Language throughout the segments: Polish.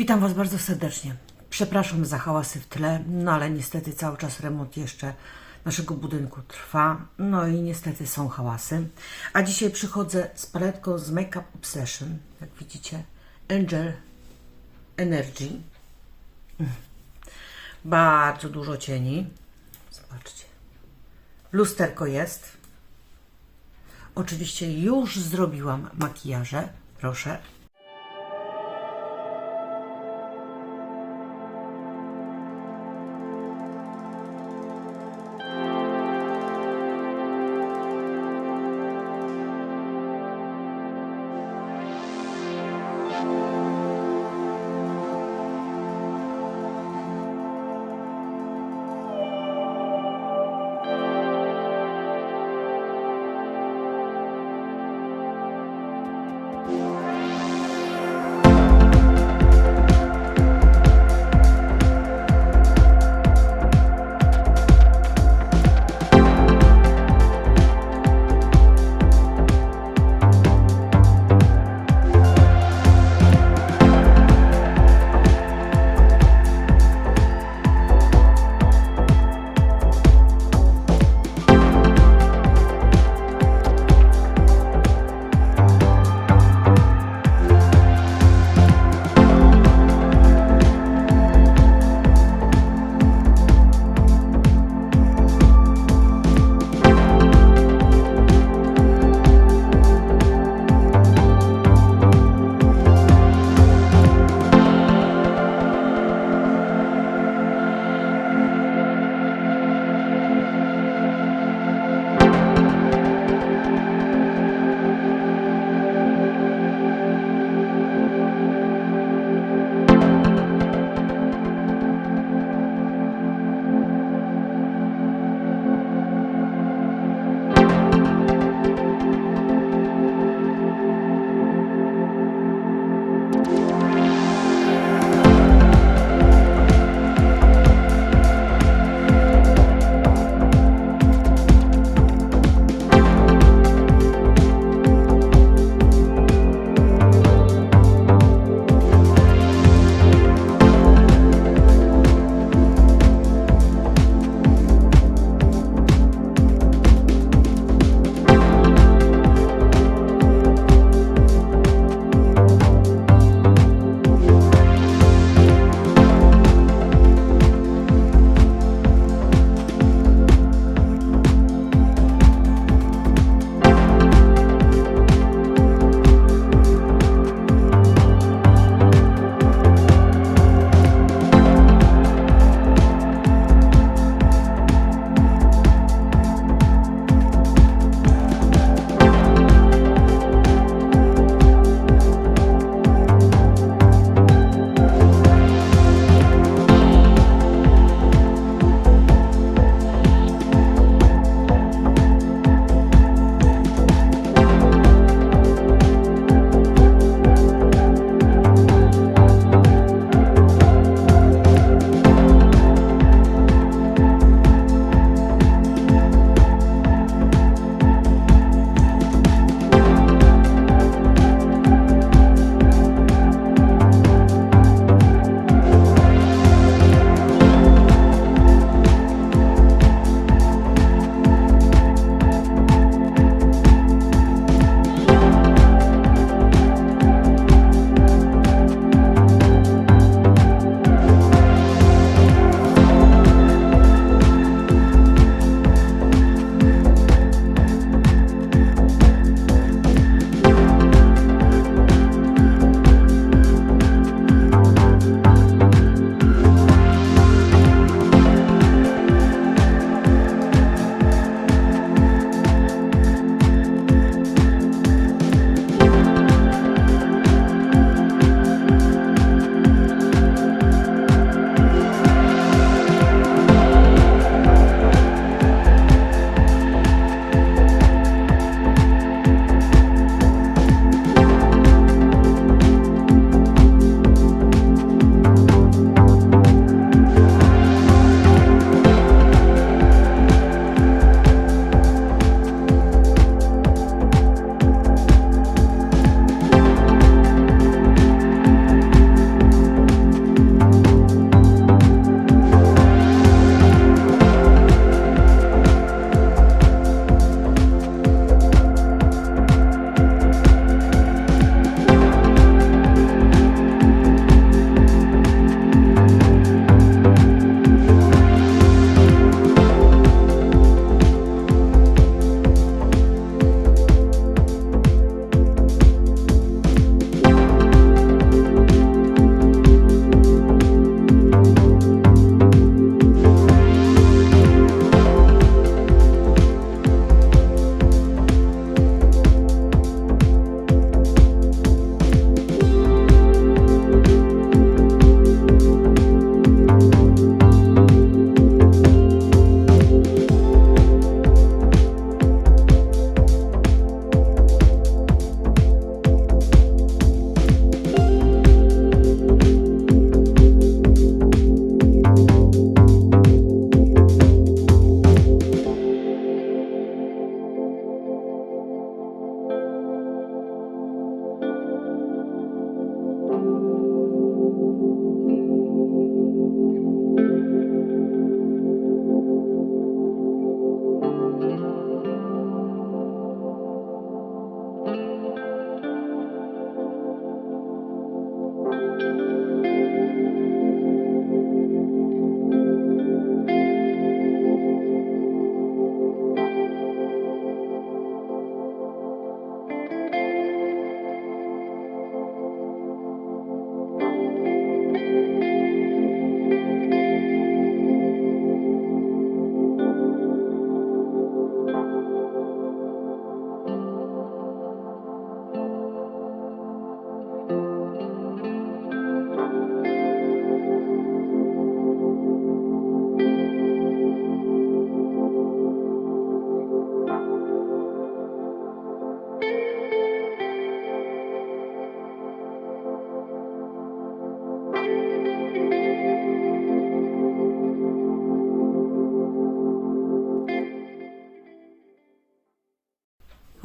Witam Was bardzo serdecznie. Przepraszam za hałasy w tle, no ale niestety cały czas remont jeszcze naszego budynku trwa, no i niestety są hałasy. A dzisiaj przychodzę z paletką z Makeup Obsession, jak widzicie, Angel Energy. Bardzo dużo cieni. Zobaczcie. Lusterko jest. Oczywiście już zrobiłam makijaże. Proszę.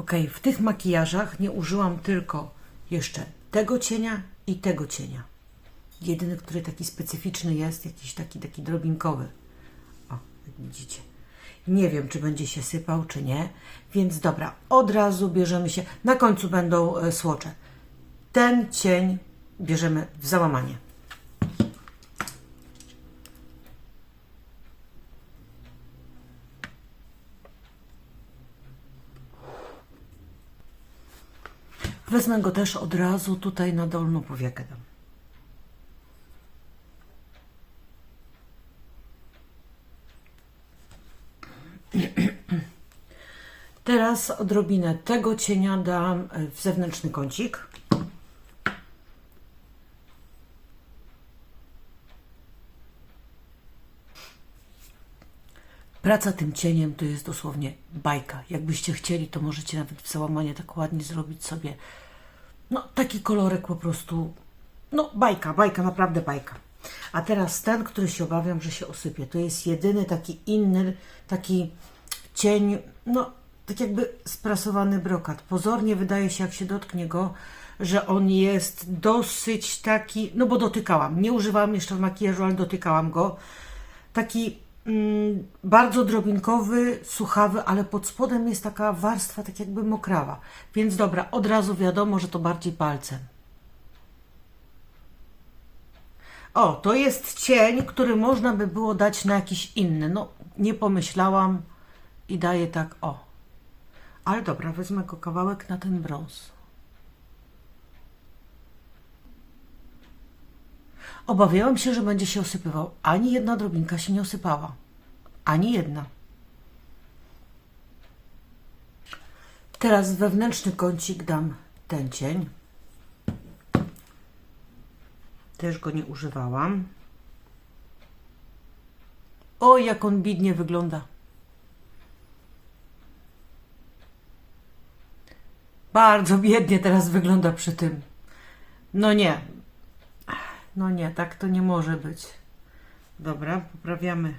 Ok, w tych makijażach nie użyłam tylko jeszcze tego cienia i tego cienia. Jedyny, który taki specyficzny jest, jakiś taki, taki drobinkowy. O, jak widzicie. Nie wiem, czy będzie się sypał, czy nie. Więc dobra, od razu bierzemy się. Na końcu będą e, słocze. Ten cień bierzemy w załamanie. Wezmę go też od razu tutaj na dolną powiekę. Teraz odrobinę tego cienia dam w zewnętrzny kącik. Praca tym cieniem to jest dosłownie bajka. Jakbyście chcieli, to możecie nawet w załamanie tak ładnie zrobić sobie. No, taki kolorek po prostu. No, bajka, bajka, naprawdę bajka. A teraz ten, który się obawiam, że się osypie. To jest jedyny taki inny, taki cień, no, tak jakby sprasowany brokat. Pozornie wydaje się, jak się dotknie go, że on jest dosyć taki, no bo dotykałam. Nie używałam jeszcze w makijażu, ale dotykałam go. Taki bardzo drobinkowy, suchawy, ale pod spodem jest taka warstwa, tak jakby mokrawa. Więc dobra, od razu wiadomo, że to bardziej palcem. O, to jest cień, który można by było dać na jakiś inny. No, nie pomyślałam i daję tak, o. Ale dobra, wezmę go kawałek na ten brąz. Obawiałam się, że będzie się osypywał. Ani jedna drobinka się nie osypała. Ani jedna. Teraz w wewnętrzny kącik dam ten cień. Też go nie używałam. O, jak on bidnie wygląda. Bardzo biednie teraz wygląda przy tym. No nie. No nie, tak to nie może być. Dobra, poprawiamy.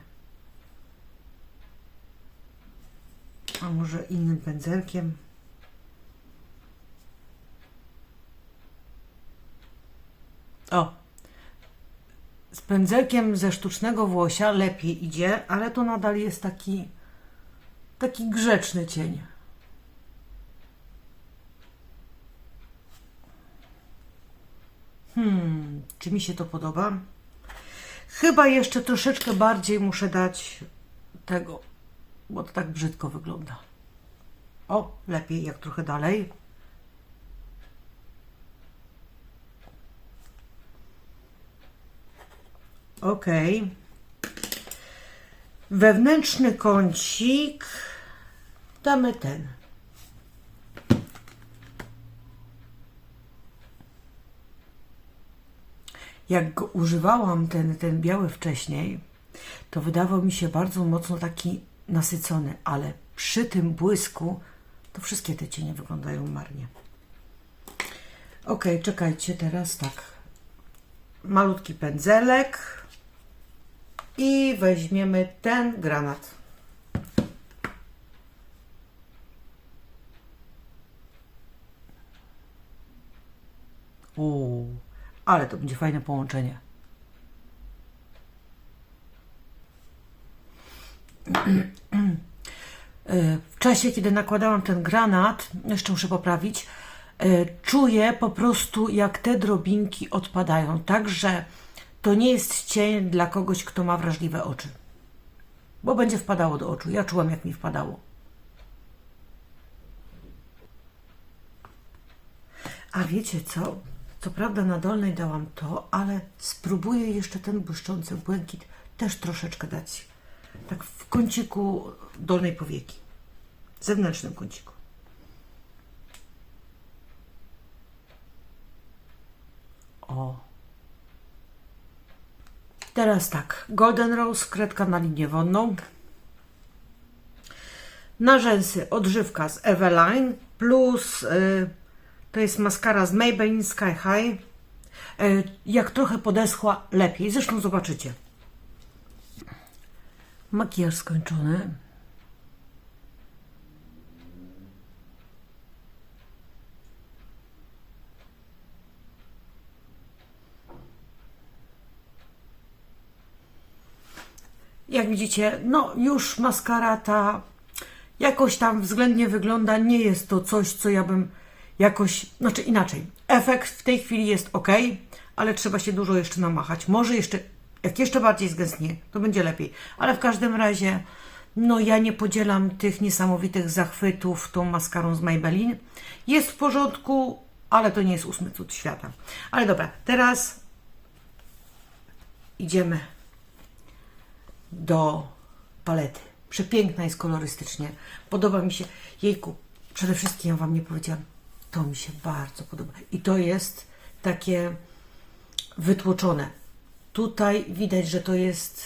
A może innym pędzelkiem? O, z pędzelkiem ze sztucznego włosia lepiej idzie, ale to nadal jest taki taki grzeczny cień. Hmm, czy mi się to podoba? Chyba jeszcze troszeczkę bardziej muszę dać tego, bo to tak brzydko wygląda. O, lepiej jak trochę dalej. Ok. Wewnętrzny kącik damy ten. Jak go używałam, ten, ten biały wcześniej, to wydawał mi się bardzo mocno taki nasycony, ale przy tym błysku to wszystkie te cienie wyglądają marnie. Ok, czekajcie, teraz tak. Malutki pędzelek i weźmiemy ten granat. Ale to będzie fajne połączenie. E, W czasie, kiedy nakładałam ten granat, jeszcze muszę poprawić, e, czuję po prostu, jak te drobinki odpadają. Także to nie jest cień dla kogoś, kto ma wrażliwe oczy. Bo będzie wpadało do oczu. Ja czułam, jak mi wpadało. A wiecie co? Co prawda na dolnej dałam to, ale spróbuję jeszcze ten błyszczący błękit też troszeczkę dać. Tak w kąciku dolnej powieki. Zewnętrznym kąciku. O. Teraz tak. Golden Rose, kredka na linię wonną. Na rzęsy odżywka z Eveline plus y, to jest maskara z Maybelline Sky High. E, jak trochę podeschła, lepiej. Zresztą zobaczycie. Makijaż skończony. jak widzicie, no już maskara ta jakoś tam względnie wygląda. Nie jest to coś, co ja bym jakoś, znaczy inaczej. Efekt w tej chwili jest ok, ale trzeba się dużo jeszcze namachać. Może jeszcze, jak jeszcze bardziej zgęstnie, to będzie lepiej. Ale w każdym razie, no ja nie podzielam tych niesamowitych zachwytów tą maskarą z Maybelline. Jest w porządku, ale to nie jest ósmy cud świata. Ale dobra, teraz idziemy do palety. Przepiękna jest kolorystycznie. Podoba mi się. Jejku, przede wszystkim ja Wam nie powiedziałam. To mi się bardzo podoba. I to jest takie wytłoczone. Tutaj widać, że to jest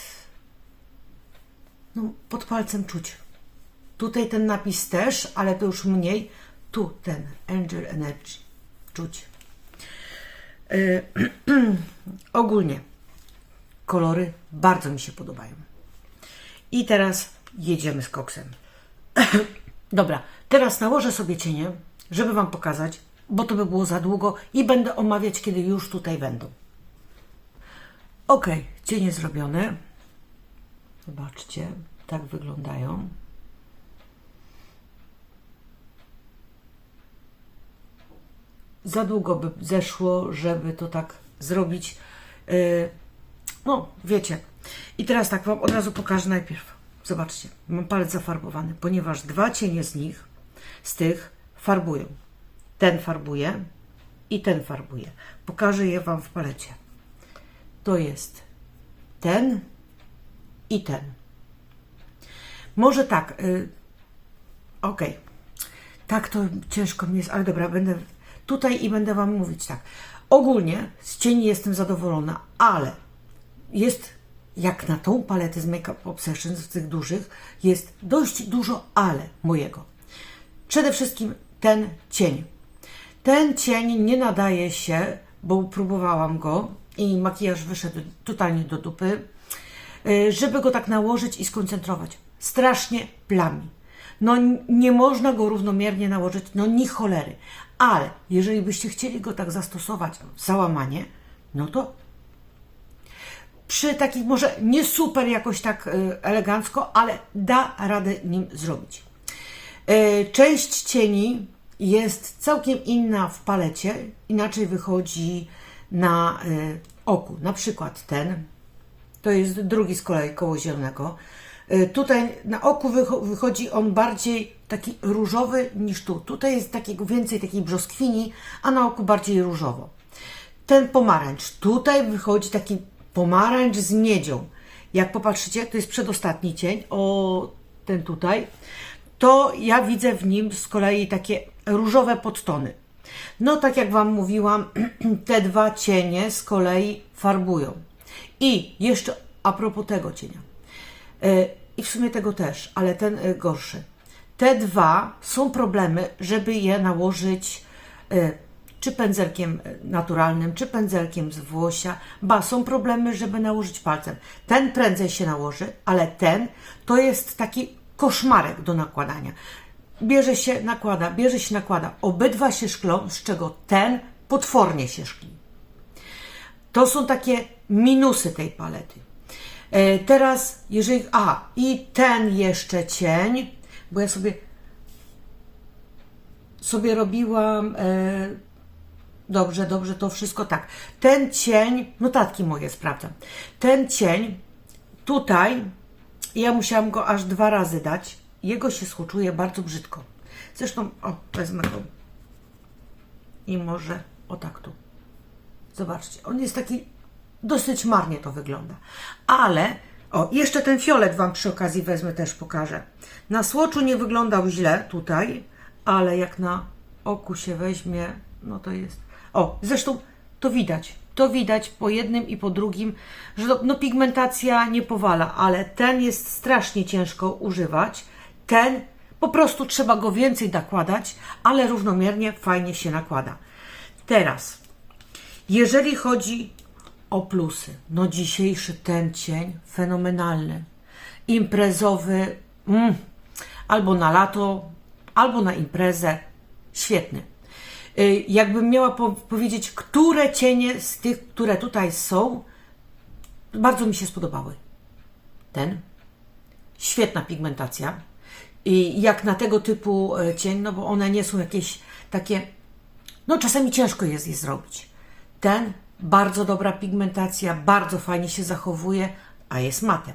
no, pod palcem czuć. Tutaj ten napis też, ale to już mniej. Tu ten Angel Energy czuć. Yy, ogólnie kolory bardzo mi się podobają. I teraz jedziemy z koksem. Dobra, teraz nałożę sobie cienie, żeby Wam pokazać, bo to by było za długo i będę omawiać, kiedy już tutaj będą. Ok, cienie zrobione. Zobaczcie, tak wyglądają. Za długo by zeszło, żeby to tak zrobić. Yy, no, wiecie. I teraz tak Wam od razu pokażę najpierw. Zobaczcie, mam palec zafarbowany, ponieważ dwa cienie z nich, z tych farbują. Ten farbuje i ten farbuje. Pokażę je Wam w palecie. To jest ten i ten. Może tak, y, okej. Tak to ciężko mi jest, ale dobra, będę tutaj i będę Wam mówić tak. Ogólnie z cieni jestem zadowolona, ale jest, jak na tą paletę z Make Up Obsessions, z tych dużych, jest dość dużo ale mojego. Przede wszystkim ten cień. Ten cień nie nadaje się, bo próbowałam go i makijaż wyszedł totalnie do dupy, y, żeby go tak nałożyć i skoncentrować. Strasznie plami. No nie można go równomiernie nałożyć, no ni cholery. Ale jeżeli byście chcieli go tak zastosować załamanie, no to przy takich może nie super jakoś tak y, elegancko, ale da radę nim zrobić. Y, Część cieni jest całkiem inna w palecie, inaczej wychodzi na y, oku. Na przykład ten, to jest drugi z kolei koło zielonego. Y, Tutaj na oku wycho- wychodzi on bardziej taki różowy niż tu. Tutaj jest takiego więcej takiej brzoskwini, a na oku bardziej różowo. Ten pomarańcz, tutaj wychodzi taki pomarańcz z miedzią. Jak popatrzycie, to jest przedostatni cień, o ten tutaj, to ja widzę w nim z kolei takie różowe podtony. No tak jak Wam mówiłam, te dwa cienie z kolei farbują. I jeszcze a propos tego cienia. E, I w sumie tego też, ale ten e, gorszy. Te dwa są problemy, żeby je nałożyć e, czy pędzelkiem naturalnym, czy pędzelkiem z włosia. Ba, są problemy, żeby nałożyć palcem. Ten prędzej się nałoży, ale ten to jest taki koszmarek do nakładania. Bierze się, nakłada, bierze się, nakłada. Obydwa się szklą, z czego ten potwornie się szkli. To są takie minusy tej palety. E, teraz, jeżeli. A, i ten jeszcze cień, bo ja sobie sobie robiłam. E, dobrze, dobrze, to wszystko tak. Ten cień, notatki moje sprawdzam. Ten cień tutaj, ja musiałam go aż dwa razy dać. Jego się schłoczuje bardzo brzydko. Zresztą, o, wezmę go. I może, o tak tu. Zobaczcie, on jest taki dosyć marnie to wygląda. Ale, o, jeszcze ten fiolet Wam przy okazji wezmę, też pokażę. Na słoczu nie wyglądał źle tutaj, ale jak na oku się weźmie, no to jest. O, zresztą to widać. To widać po jednym i po drugim, że no, pigmentacja nie powala, ale ten jest strasznie ciężko używać. Ten po prostu trzeba go więcej nakładać, ale równomiernie fajnie się nakłada. Teraz jeżeli chodzi o plusy, no dzisiejszy ten cień fenomenalny, imprezowy, mm, albo na lato, albo na imprezę, świetny. Y, Jakbym miała po powiedzieć, które cienie z tych, które tutaj są, bardzo mi się spodobały. Ten, Świetna pigmentacja. I jak na tego typu e, cień, no bo one nie są jakieś takie, no czasami ciężko jest je zrobić. Ten, bardzo dobra pigmentacja, bardzo fajnie się zachowuje, a jest matem.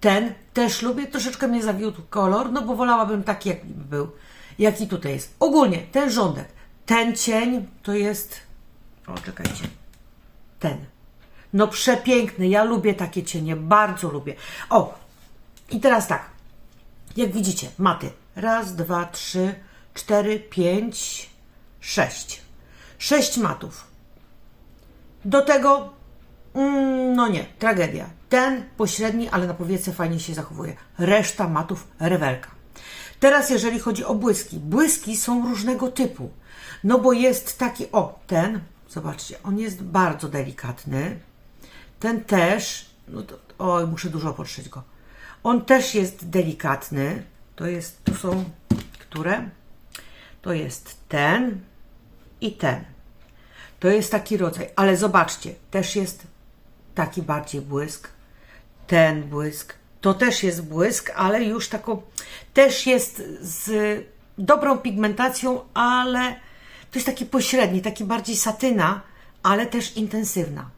Ten też lubię, troszeczkę mnie zawiódł kolor, no bo wolałabym taki, jaki był, jaki tutaj jest. Ogólnie, ten rządek, ten cień to jest, o czekajcie, ten. No przepiękny, ja lubię takie cienie, bardzo lubię. O, i teraz tak, jak widzicie, maty. Raz, dwa, trzy, cztery, pięć, sześć. Sześć matów. Do tego, mm, no nie, tragedia. Ten pośredni, ale na powiece fajnie się zachowuje. Reszta matów rewelka. Teraz jeżeli chodzi o błyski. Błyski są różnego typu. No bo jest taki, o, ten, zobaczcie, on jest bardzo delikatny. Ten też, no to, oj, muszę dużo potrzeć go. On też jest delikatny. To jest, to są, które? To jest ten i ten. To jest taki rodzaj, ale zobaczcie, też jest taki bardziej błysk. Ten błysk. To też jest błysk, ale już taką, też jest z dobrą pigmentacją, ale to jest taki pośredni, taki bardziej satyna, ale też intensywna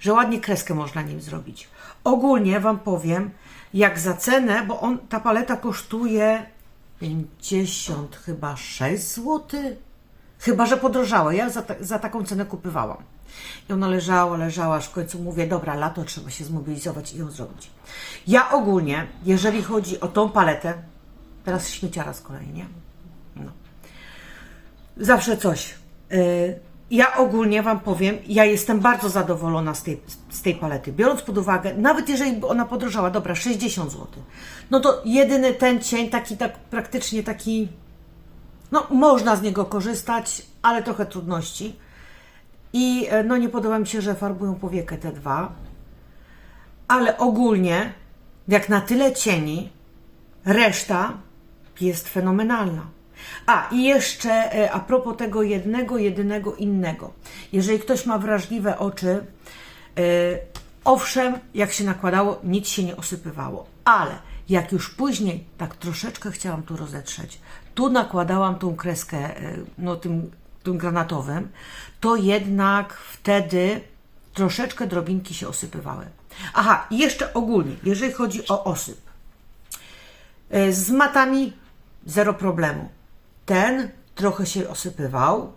że ładnie kreskę można nim zrobić. Ogólnie Wam powiem, jak za cenę, bo on, ta paleta kosztuje 50 chyba 6 zł. Chyba, że podrożała. Ja za, za taką cenę kupywałam. I ona leżała, leżała, aż w końcu mówię, dobra, lato trzeba się zmobilizować i ją zrobić. Ja ogólnie, jeżeli chodzi o tą paletę, teraz śmieciara z kolei, nie? Zawsze coś. Y, Ja ogólnie Wam powiem, ja jestem bardzo zadowolona z tej, z tej palety. Biorąc pod uwagę, nawet jeżeli by ona podrożała, dobra, 60 zł, no to jedyny ten cień, taki tak praktycznie taki, no można z niego korzystać, ale trochę trudności. I e, no nie podoba mi się, że farbują powiekę te dwa, ale ogólnie, jak na tyle cieni, reszta jest fenomenalna. A i jeszcze e, a propos tego jednego, jedynego innego. Jeżeli ktoś ma wrażliwe oczy, e, owszem, jak się nakładało, nic się nie osypywało, ale jak już później tak troszeczkę chciałam tu rozetrzeć, tu nakładałam tą kreskę, e, no tym, tym granatowym, to jednak wtedy troszeczkę drobinki się osypywały. Aha, jeszcze ogólnie, jeżeli chodzi o osyp. Z matami zero problemu. Ten trochę się osypywał.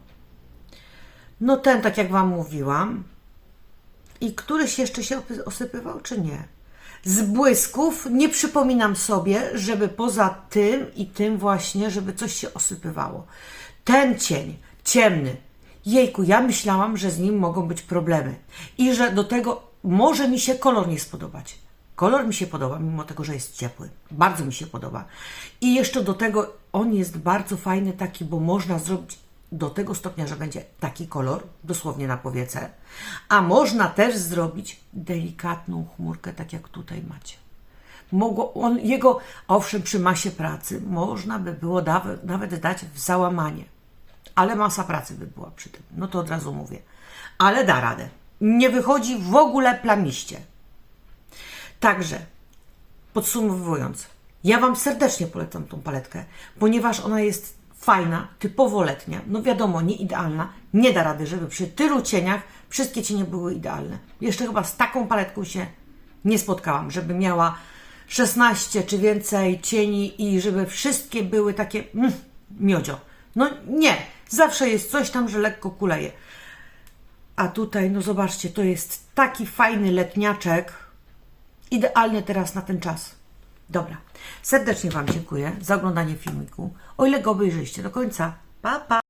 No ten, tak jak Wam mówiłam. I któryś jeszcze się osypywał, czy nie? Z błysków nie przypominam sobie, żeby poza tym i tym właśnie, żeby coś się osypywało. Ten cień, ciemny. Jejku, ja myślałam, że z nim mogą być problemy. I że do tego może mi się kolor nie spodobać. Kolor mi się podoba, mimo tego, że jest ciepły. Bardzo mi się podoba. I jeszcze do tego on jest bardzo fajny taki, bo można zrobić do tego stopnia, że będzie taki kolor, dosłownie na powiece. A można też zrobić delikatną chmurkę, tak jak tutaj macie. Mogło on, jego, owszem, przy masie pracy można by było nawet, nawet dać w załamanie. Ale masa pracy by była przy tym. No to od razu mówię. Ale da radę. Nie wychodzi w ogóle plamiście. Także, podsumowując, ja Wam serdecznie polecam tą paletkę, ponieważ ona jest fajna, typowo letnia. No wiadomo, nie idealna. Nie da rady, żeby przy tylu cieniach wszystkie cienie były idealne. Jeszcze chyba z taką paletką się nie spotkałam, żeby miała 16 czy więcej cieni i żeby wszystkie były takie mm, miodzio. No nie, zawsze jest coś tam, że lekko kuleje. A tutaj, no zobaczcie, to jest taki fajny letniaczek, idealny teraz na ten czas. Dobra, serdecznie Wam dziękuję za oglądanie filmiku. O ile go obejrzyście do końca. Pa, pa!